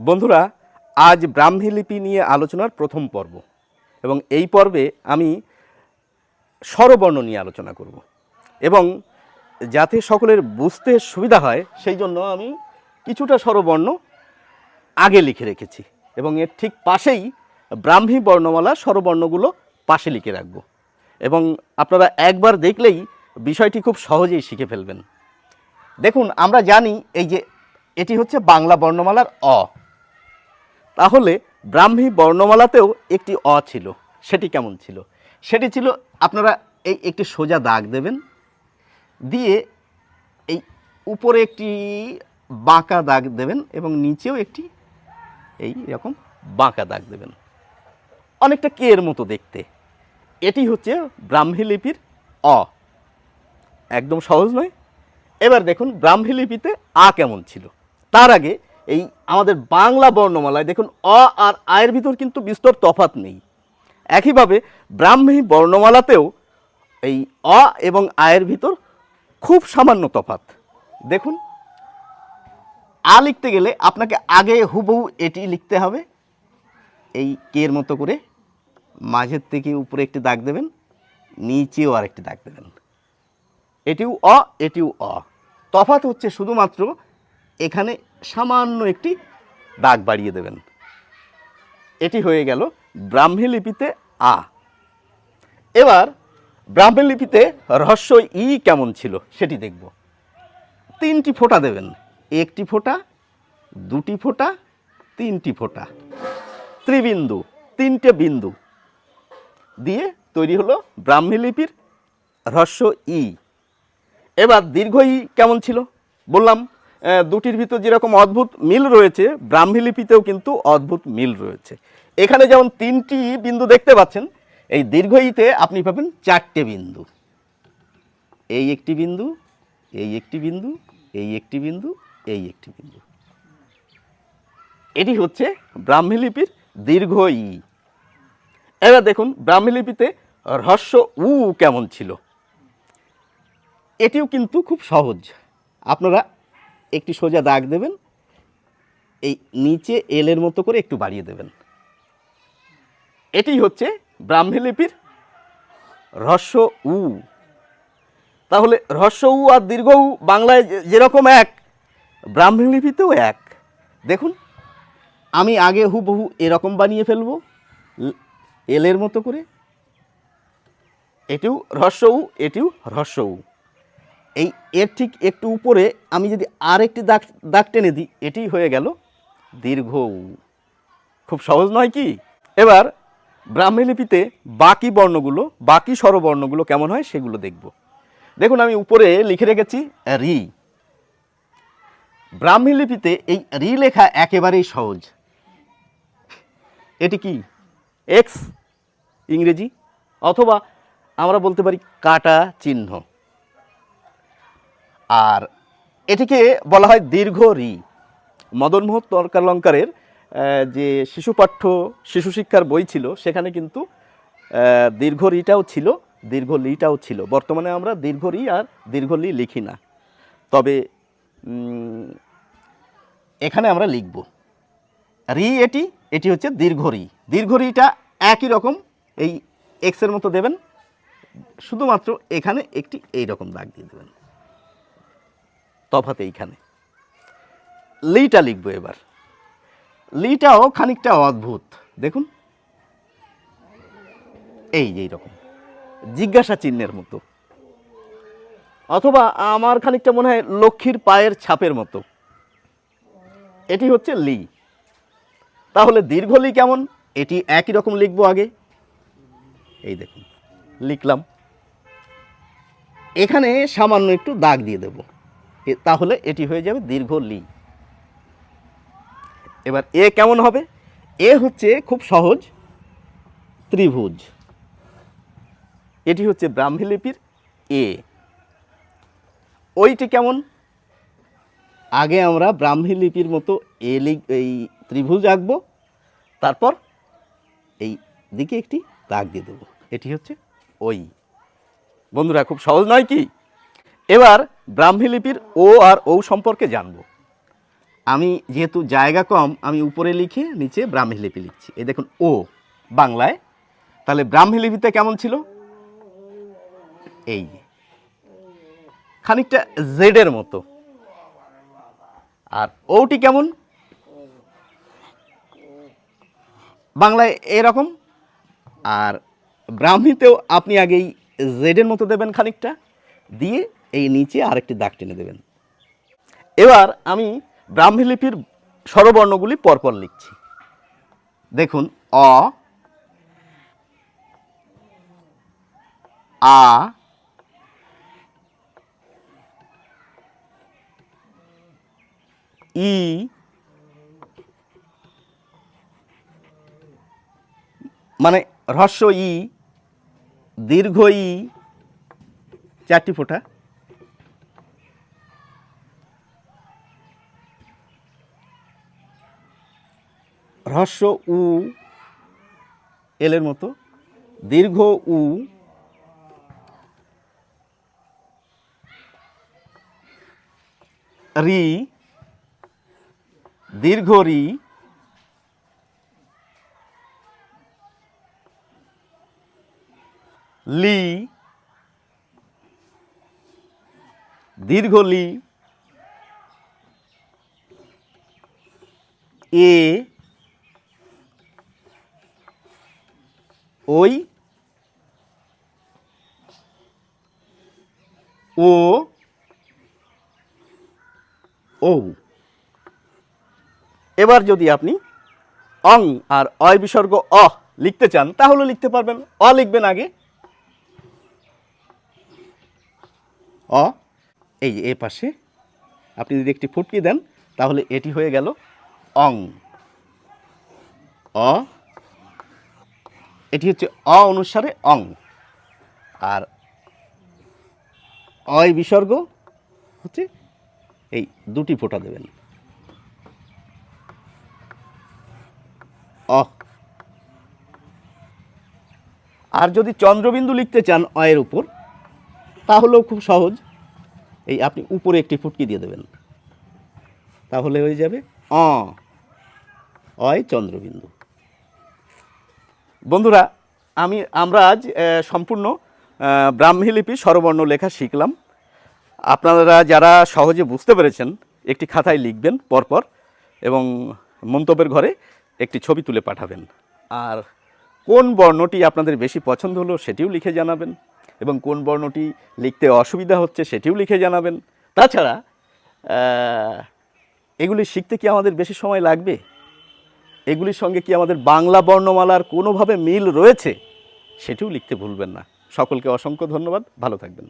বন্ধুরা, আজ ব্রাহ্মী লিপি নিয়ে আলোচনার প্রথম পর্ব এবং এই পর্বে আমি স্বরবর্ণ নিয়ে আলোচনা করব। এবং যাতে সকলের বুঝতে সুবিধা হয়, সেই জন্য আমি কিছুটা স্বরবর্ণ আগে লিখে রেখেছি এবং এর ঠিক পাশেই ব্রাহ্মী বর্ণমালা স্বরবর্ণগুলো পাশে লিখে রাখব। এবং আপনারা একবার দেখলেই বিষয়টি খুব সহজেই শিখে ফেলবেন। দেখুন, আমরা জানি এই যে এটি হচ্ছে বাংলা বর্ণমালার অ। তাহলে ব্রাহ্মী বর্ণমালাতেও একটি অ ছিল। সেটি কেমন ছিল? সেটি ছিল, আপনারা এই একটি সোজা দাগ দেবেন। দিয়ে এই উপরে একটি বাঁকা দাগ দেবেন এবং নিচেও একটি এই রকম বাঁকা দাগ দেবেন। অনেকটা কে এর মতো দেখতে। এটি হচ্ছে ব্রাহ্মী লিপির অ। একদম সহজ নয়। এবার দেখুন, ব্রাহ্মী লিপিতে আ কেমন ছিল? তার আগে এই আমাদের বাংলা বর্ণমালায় দেখুন, অ আর আয়ের ভিতর কিন্তু বিস্তর তফাত নেই। একইভাবে ব্রাহ্মী বর্ণমালাতেও এই অ এবং আয়ের ভিতর খুব সামান্য তফাত দেখুন, আ লিখতে গেলে আপনাকে আগে হুবহু এটি লিখতে হবে। এই কের মতো করে মাঝের থেকে উপরে একটি দাগ দেবেন, নিচেও আরেকটি দাগ দেবেন। এটিও অ এটিও অ। তফাত হচ্ছে শুধুমাত্র এখানে সামান্য একটি দাগ বাড়িয়ে দেবেন। এটি হয়ে গেল ব্রাহ্মী লিপিতে আ। এবার ব্রাহ্মী লিপিতে রহস্য ই কেমন ছিল সেটি দেখব। তিনটি ফোঁটা দেবেন। একটি ফোঁটা, দুটি ফোঁটা, তিনটি ফোঁটা। ত্রিবিন্দু, তিনটে বিন্দু। দিয়ে তৈরি হলো ব্রাহ্মী লিপির রহস্য ই। এবার দীর্ঘ ই কেমন ছিল? বললাম দুটির ভিতর যেরকম অদ্ভুত মিল রয়েছে, ব্রাহ্মী লিপিতেও কিন্তু অদ্ভুত মিল রয়েছে। এখানে যেমন তিনটি বিন্দু দেখতে পাচ্ছেন, এই দীর্ঘ ইতে আপনি পাবেন চারটে বিন্দু। এই একটি বিন্দু, এই একটি বিন্দু, এই একটি বিন্দু, এই একটি বিন্দু। এটি হচ্ছে ব্রাহ্মী লিপির দীর্ঘ ই। এবার দেখুন, ব্রাহ্মী লিপিতে রহস্য উ কেমন ছিল? এটিও কিন্তু খুব সহজ। আপনারা একটি সোজা দাগ দেবেন, এই নিচে এলের মতো করে একটু বাড়িয়ে দেবেন। এটি হচ্ছে ব্রাহ্মী লিপির হ্রস্ব উ। তাহলে হ্রস্ব উ আর দীর্ঘ উ বাংলায় যেরকম এক, ব্রাহ্মী লিপিতেও এক। দেখুন, আমি আগে হুবহু এরকম বানিয়ে ফেলব এলের মতো করে। এটিও হ্রস্ব উ, এটিও হ্রস্ব উ। এই এর ঠিক একটু উপরে আমি যদি আর একটি দাগ দাগ টেনে দিই, এটি হয়ে গেল দীর্ঘ খুব সহজ নয় কি? এবার ব্রাহ্মী লিপিতে বাকি বর্ণগুলো, বাকি স্বরবর্ণগুলো কেমন হয় সেগুলো দেখব। দেখুন, আমি উপরে লিখে রেখেছি রি। ব্রাহ্মী লিপিতে এই রি লেখা একেবারেই সহজ। এটি কি? এক্স, ইংরেজি, অথবা আমরা বলতে পারি কাটা চিহ্ন। আর এটিকে বলা হয় দীর্ঘ রি। মদনমোহন তর্কালঙ্কারের যে শিশুপাঠ্য শিশু শিক্ষার বই ছিল, সেখানে কিন্তু দীর্ঘ রিটাও ছিল, দীর্ঘ লিটাও ছিল। বর্তমানে আমরা দীর্ঘ রি আর দীর্ঘ লি লিখি না। তবে এখানে আমরা লিখব। রি এটি এটি হচ্ছে দীর্ঘ রি। দীর্ঘ রিটা একই রকম, এই এক্সের মতো দেবেন, শুধুমাত্র এখানে একটি এই রকম দাগ দিয়ে দেবেন। তফাৎ এইখানে। লিটা লিখব এবার। লিটাও খানিকটা অদ্ভুত। দেখুন। এই যে রকম জিজ্ঞাসা চিহ্নের মতো। অথবা আমার খানিকটা মনে হয় লক্ষ্মীর পায়ের ছাপের মতো। এটি হচ্ছে লি। তাহলে দীর্ঘ লি কেমন? এটি একই রকম লিখব আগে। এই দেখুন। লিখলাম। এখানে সামান্য একটু দাগ দিয়ে দেব। তাহলে এটি হয়ে যাবে দীর্ঘ লি। এবার এ কেমন হবে? এ হচ্ছে খুব সহজ ত্রিভুজ। এটি হচ্ছে ব্রাহ্মী লিপির এ। ওইটি কেমন? আগে আমরা ব্রাহ্মী লিপির মতো এ লিখ এই ত্রিভুজ আঁকবো, তারপর এই দিকে একটি দাগ দিয়ে দেবো। এটি হচ্ছে ওই। বন্ধুরা, খুব সহজ নয় কি? এবার ব্রাহ্মী লিপির ও আর ও সম্পর্কে জানব। আমি যেহেতু জায়গা কম, আমি উপরে লিখে নিচে ব্রাহ্মী লিপি লিখছি। এই দেখুন, ও বাংলায়। তাহলে ব্রাহ্মী লিপিতে কেমন ছিল? এই খানিকটা জেডের মতো। আর ওটি কেমন? বাংলায় এরকম। আর ব্রাহ্মীতেও আপনি আগেই জেডের মতো দেবেন খানিকটা। দিয়ে এই নিচে আরেকটি দাগ টেনে দেবেন। এবার আমি ব্রাহ্মী লিপির স্বরবর্ণগুলি পরপর লিখছি। দেখুন, অ, আ, ই মানে হ্রস্ব ই, দীর্ঘ ই, চারটি ফোঁটা। হ্রস্ব উ এলের মতো দীর্ঘ উ রি দীর্ঘ রি লি দীর্ঘ লি এ ওই ও ও এবার যদি আপনি অং আর অয় বিসর্গ অ লিখতে চান, তাহলে লিখতে পারবেন। অ লিখবেন আগে। অ, এই এ পাশে আপনি যদি একটি ফুটকি দেন, তাহলে এটি হয়ে গেল অং। অ এটি হচ্ছে অ অনুসারে অং। আর অয় বিসর্গ হচ্ছে এই দুটি ফোঁটা দেবেন। অ। আর যদি চন্দ্রবিন্দু লিখতে চান অয়ের উপর, তাহলেও খুব সহজ। এই আপনি উপরে একটি ফুটকি দিয়ে দেবেন। তাহলে হয়ে যাবে অ। অয় চন্দ্রবিন্দু। বন্ধুরা, আমি আমরা আজ সম্পূর্ণ ব্রাহ্মী লিপি স্বরবর্ণ লেখা শিখলাম। আপনারা যারা সহজে বুঝতে পেরেছেন, একটি খাতায় লিখবেন পরপর এবং মন্তব্যের ঘরে একটি ছবি তুলে পাঠাবেন। আর কোন বর্ণটি আপনাদের বেশি পছন্দ হলো সেটিও লিখে জানাবেন এবং কোন বর্ণটি লিখতে অসুবিধা হচ্ছে সেটিও লিখে জানাবেন। তাছাড়া এগুলি শিখতে কি আমাদের বেশি সময় লাগবে? এগুলির সঙ্গে কি আমাদের বাংলা বর্ণমালার কোনোভাবে মিল রয়েছে? সেটিও লিখতে ভুলবেন না। সকলকে অসংখ্য ধন্যবাদ। ভালো থাকবেন।